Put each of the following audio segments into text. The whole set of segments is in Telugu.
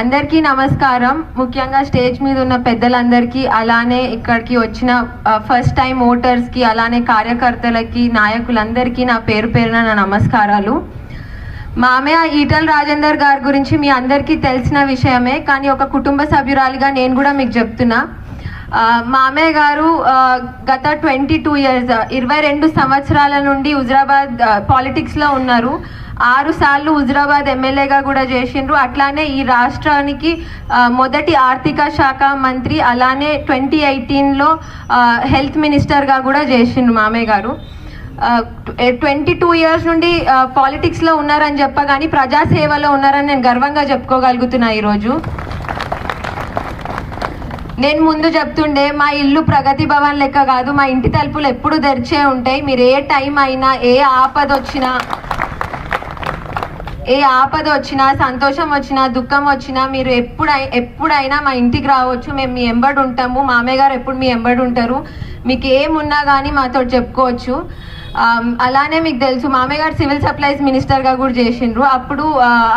అందరికీ నమస్కారం. ముఖ్యంగా స్టేజ్ మీద ఉన్న పెద్దలందరికీ అలానే ఇక్కడికి వచ్చిన ఫస్ట్ టైం ఓటర్స్కి అలానే కార్యకర్తలకి నాయకులందరికీ నా పేరు పేరున నా నమస్కారాలు. మామయ్య ఈటల్ రాజేందర్ గారి గురించి మీ అందరికీ తెలిసిన విషయమే కానీ ఒక కుటుంబ సభ్యురాలిగా నేను కూడా మీకు చెప్తున్నా. మామయ్య గారు గత ట్వంటీ టూ ఇయర్స్ ఇరవై రెండు సంవత్సరాల నుండి హుజరాబాద్ పాలిటిక్స్లో ఉన్నారు. ఆరు సార్లు హుజరాబాద్ ఎమ్మెల్యేగా కూడా చేసిండ్రు. అట్లానే ఈ రాష్ట్రానికి మొదటి ఆర్థిక శాఖ మంత్రి అలానే ట్వంటీ ఎయిటీన్లో హెల్త్ మినిస్టర్గా కూడా చేసిండ్రు మామయ్య గారు. ట్వంటీ టూ ఇయర్స్ నుండి పాలిటిక్స్లో ఉన్నారని చెప్పగాని ప్రజాసేవలో ఉన్నారని నేను గర్వంగా చెప్పుకోగలుగుతున్నా ఈరోజు. నేను ముందు చెప్తుండే మా ఇల్లు ప్రగతి భవన్ లెక్క కాదు మా ఇంటి తలుపులు ఎప్పుడు తెరిచే ఉంటాయి. మీరు ఏ టైం అయినా ఏ ఆపద వచ్చినా ఏ ఆపద వచ్చినా సంతోషం వచ్చినా దుఃఖం వచ్చినా మీరు ఎప్పుడై ఎప్పుడైనా మా ఇంటికి రావచ్చు. మేము మీ ఎంబడి ఉంటాము. మామయ్య గారు ఎప్పుడు మీ ఎంబడి ఉంటారు. మీకు ఏమున్నా కానీ మాతో చెప్పుకోవచ్చు. అలానే మీకు తెలుసు మామయ్య గారు సివిల్ సప్లైస్ మినిస్టర్గా కూడా చేసిండ్రు. అప్పుడు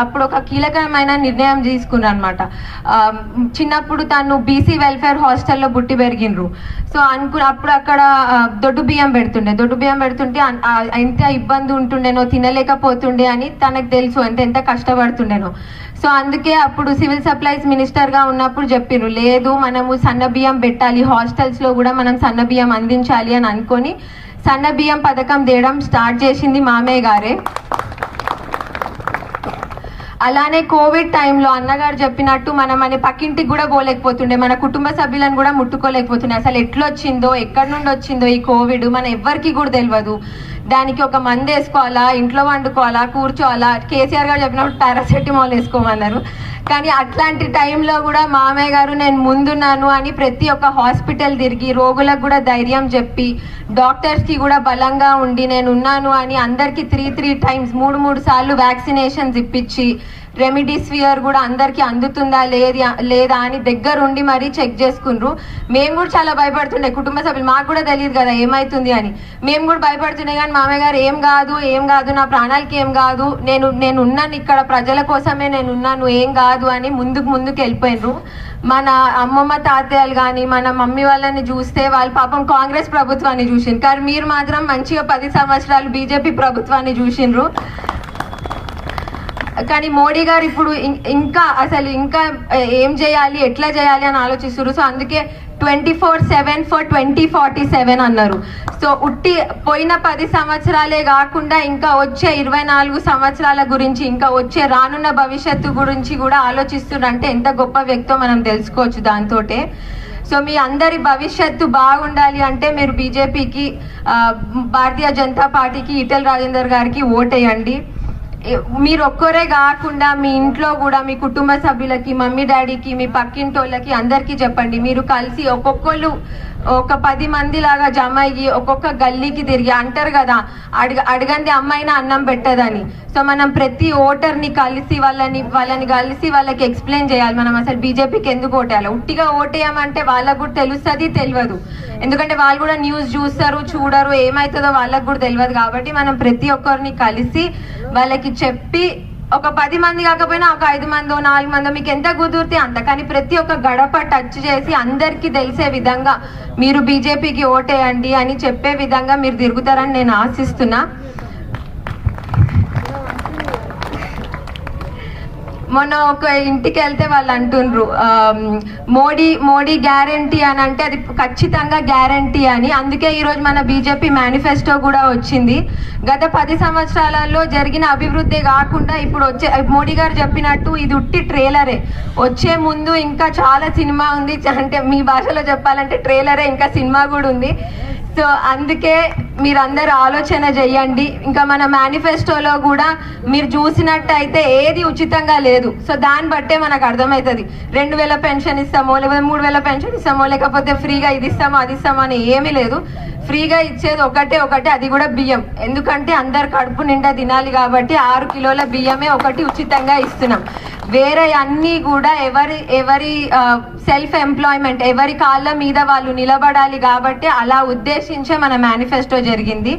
అప్పుడు ఒక కీలకమైన నిర్ణయం తీసుకున్నారు అనమాట చిన్నప్పుడు తను బీసీ వెల్ఫేర్ హాస్టల్లో పుట్టి పెరిగిండ్రు. సో అనుకు అప్పుడు అక్కడ దొడ్డు బియ్యం పెడుతుండే. దొడ్డు బియ్యం పెడుతుంటే ఎంత ఇబ్బంది ఉంటుండేనో తినలేకపోతుండే అని తనకు తెలుసు అంటే ఎంత కష్టపడుతుండేనో. సో అందుకే అప్పుడు సివిల్ సప్లైస్ మినిస్టర్గా ఉన్నప్పుడు చెప్పిర్రు లేదు మనము సన్న బియ్యం పెట్టాలి హాస్టల్స్లో కూడా మనం సన్న బియ్యం అందించాలి అని అనుకొని సన్న బియ్యం పథకం తేయడం స్టార్ట్ చేసింది మామయ్య గారే. అలానే కోవిడ్ టైంలో అన్నగారు చెప్పినట్టు మనం మన పక్కింటికి కూడా పోలేకపోతుండే మన కుటుంబ సభ్యులను కూడా ముట్టుకోలేకపోతుండే. అసలు ఎట్లొచ్చిందో ఎక్కడి నుండి వచ్చిందో ఈ కోవిడ్ మన ఎవ్వరికి కూడా తెలియదు దానికి ఒక మందు వేసుకోవాలా ఇంట్లో వండుకోవాలా కూర్చోవాలా? కేసీఆర్ గారు చెప్పినప్పుడు పారాసెటమాల్ వేసుకోమన్నారు. కానీ అట్లాంటి టైంలో కూడా మామయ్య గారు నేను ముందున్నాను అని ప్రతి ఒక్క హాస్పిటల్ తిరిగి రోగులకు కూడా ధైర్యం చెప్పి డాక్టర్స్కి కూడా బలంగా ఉండి నేను ఉన్నాను అని అందరికీ త్రీ త్రీ టైమ్స్ మూడు మూడు సార్లు వ్యాక్సినేషన్స్ ఇప్పించి రెమిడిసివియర్ కూడా అందరికీ అందుతుందా లేదా లేదా అని దగ్గరుండి మరీ చెక్ చేసుకున్నారు మేము కూడా చాలా భయపడుతుండే. కుటుంబ సభ్యులు మాకు కూడా తెలియదు కదా ఏమైతుంది అని. మేము కూడా భయపడుతుండే కానీ మామయ్య గారు ఏం కాదు ఏం కాదు నా ప్రాణాలకి ఏం కాదు నేను నేను ఉన్నాను ఇక్కడ ప్రజల కోసమే నేను ఉన్నాను ఏం కాదు అని ముందుకు ముందుకు వెళ్ళిపోయినరు మన అమ్మమ్మ తాతయ్యలు కానీ మన మమ్మీ వాళ్ళని చూస్తే వాళ్ళు పాపం కాంగ్రెస్ ప్రభుత్వాన్ని చూసిండ్రు. కానీ మీరు మాత్రం మంచిగా పది సంవత్సరాలు బీజేపీ ప్రభుత్వాన్ని చూసిండ్రు. కానీ మోడీ గారు ఇప్పుడు ఇంకా అసలు ఇంకా ఏం చేయాలి ఎట్లా చేయాలి అని ఆలోచిస్తున్నారు సో అందుకే twenty four seven for twenty forty seven అన్నారు. సో ఉట్టి పోయిన పది సంవత్సరాలే కాకుండా ఇంకా వచ్చే ఇరవై నాలుగు సంవత్సరాల గురించి ఇంకా వచ్చే రానున్న భవిష్యత్తు గురించి కూడా ఆలోచిస్తున్నారంటే ఎంత గొప్ప వ్యక్తో మనం తెలుసుకోవచ్చు దాంతోటే. సో మీ అందరి భవిష్యత్తు బాగుండాలి అంటే మీరు బీజేపీకి భారతీయ జనతా పార్టీకి ఈటెల రాజేందర్ గారికి ఓటేయండి. మీరు ఒక్కరే కాకుండా మీ ఇంట్లో కూడా మీ కుటుంబ సభ్యులకి మమ్మీ డాడీకి మీ పక్కింటి వాళ్ళకి అందరికీ చెప్పండి. మీరు కలిసి ఒక్కొక్కళ్ళు ఒక పది మంది లాగా జమ అయ్యి ఒక్కొక్క గల్లీకి తిరిగి అంటారు కదా అడగ అడగంది అమ్మాయినా అన్నం పెట్టదని. సో మనం ప్రతి ఓటర్ని కలిసి వాళ్ళని వాళ్ళని కలిసి వాళ్ళకి ఎక్స్ప్లెయిన్ చేయాలి. మనం అసలు బీజేపీకి ఎందుకు ఓటేయాలి? ఉట్టిగా ఓటేయమంటే వాళ్ళకు కూడా తెలుస్తుంది తెలియదు. ఎందుకంటే వాళ్ళు కూడా న్యూస్ చూస్తారు చూడరు ఏమవుతుందో వాళ్ళకు కూడా తెలియదు. కాబట్టి మనం ప్రతి ఒక్కరిని కలిసి వాళ్ళకి చెప్పి ఒక పది మంది కాకపోయినా ఒక ఐదు మందో నాలుగు మందో మీకు ఎంత కుదిరితే అంత కానీ ప్రతి ఒక్క గడప టచ్ చేసి అందరికీ తెలిసే విధంగా మీరు బీజేపీకి ఓటేయండి అని చెప్పే విధంగా మీరు తిరుగుతారని నేను ఆశిస్తున్నా. మొన్న ఒక ఇంటికి వెళ్తే వాళ్ళు అంటుండ్రు మోడీ మోడీ గ్యారంటీ అని అంటే అది ఖచ్చితంగా గ్యారంటీ అని. అందుకే ఈరోజు మన బీజేపీ మేనిఫెస్టో కూడా వచ్చింది. గత పది సంవత్సరాలలో జరిగిన అభివృద్ధి కాకుండా ఇప్పుడు వచ్చే మోడీ గారు చెప్పినట్టు ఇది ఉట్టి ట్రైలరే. వచ్చే ముందు ఇంకా చాలా సినిమా ఉంది. అంటే మీ భాషలో చెప్పాలంటే ట్రైలరే ఇంకా సినిమా కూడా ఉంది. సో అందుకే మీరందరూ ఆలోచన చెయ్యండి ఇంకా మన మేనిఫెస్టోలో కూడా మీరు చూసినట్టయితే ఏది ఉచితంగా లేదు. సో దాన్ని బట్టే మనకు అర్థమవుతుంది. రెండు వేల పెన్షన్ ఇస్తామో లేకపోతే మూడు వేల పెన్షన్ ఇస్తామో లేకపోతే ఫ్రీగా ఇది ఇస్తామో అది ఇస్తామో అని ఏమీ లేదు. ఫ్రీగా ఇచ్చేది ఒకటే ఒకటే అది కూడా బియ్యం. ఎందుకంటే అందరు కడుపు నిండా తినాలి కాబట్టి ఆరు కిలోల బియ్యమే ఒకటి ఉచితంగా ఇస్తున్నాం. వేరే అన్నీ కూడా ఎవరి ఎవరి సెల్ఫ్ ఎంప్లాయ్మెంట్ ఎవరి కాళ్ళ మీద వాళ్ళు నిలబడాలి కాబట్టి అలా ఉద్దేశించే మన మేనిఫెస్టో జరిగింది.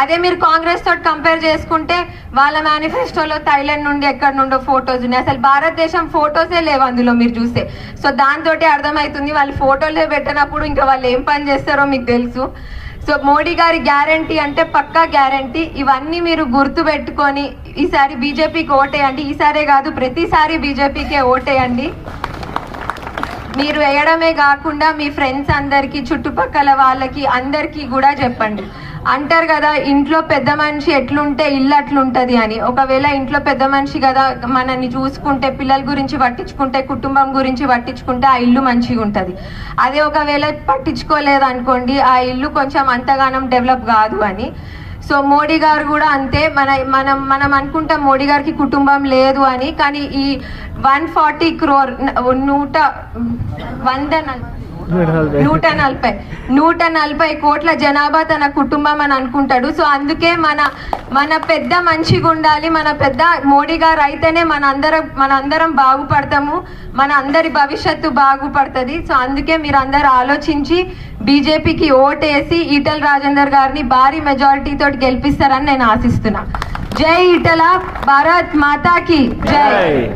అదే మీరు కాంగ్రెస్ తోటి కంపేర్ చేసుకుంటే వాళ్ళ మేనిఫెస్టోలో థైలాండ్ నుండి ఎక్కడి నుండో ఫొటోస్ ఉన్నాయి. అసలు భారతదేశం ఫొటోసే లేవు అందులో మీరు చూస్తే. సో దాంతో అర్థమవుతుంది వాళ్ళు ఫోటోలే పెట్టినప్పుడు ఇంకా వాళ్ళు ఏం పని చేస్తారో మీకు తెలుసు. సో మోడీ గారి గ్యారంటీ అంటే పక్కా గ్యారంటీ. ఇవన్నీ మీరు గుర్తు పెట్టుకొని ఈసారి బీజేపీకి ఓటేయండి. ఈసారే కాదు ప్రతిసారి బీజేపీకే ఓటేయండి. మీరు వేయడమే కాకుండా మీ ఫ్రెండ్స్ అందరికీ చుట్టుపక్కల వాళ్ళకి అందరికీ కూడా చెప్పండి. అంటారు కదా ఇంట్లో పెద్ద మనిషి ఎట్లుంటే ఇల్లు అట్లుంటది అని. ఒకవేళ ఇంట్లో పెద్ద మనిషి కదా మనల్ని చూసుకుంటే పిల్లల గురించి పట్టించుకుంటే కుటుంబం గురించి పట్టించుకుంటే ఆ ఇల్లు మంచిగా ఉంటుంది. అదే ఒకవేళ పట్టించుకోలేదు అనుకోండి ఆ ఇల్లు కొంచెం అంతగానం డెవలప్ కాదు అని. సో మోడీ గారు కూడా అంతే. మన మనం మనం అనుకుంటాం మోడీ గారికి కుటుంబం లేదు అని. కానీ ఈ వన్ ఫార్టీ క్రోర్ నూట వంద నల్- నూట నలభై. నూట నలభై. కోట్ల జనాభా తన కుటుంబం అని అనుకుంటాడు. సో అందుకే మన మన పెద్ద మంచిగా ఉండాలి. మన పెద్ద మోడీ గారు అయితేనే మన అందరం మన అందరం బాగుపడతాము. మన అందరి భవిష్యత్తు బాగుపడుతుంది. సో అందుకే మీరు అందరు ఆలోచించి బీజేపీకి ఓటేసి ఈటల రాజేందర్ గారిని భారీ మెజారిటీ తోటి గెలిపిస్తారని నేను ఆశిస్తున్నా. జై ఈటల భారత్ మాతాకి. జై. జై.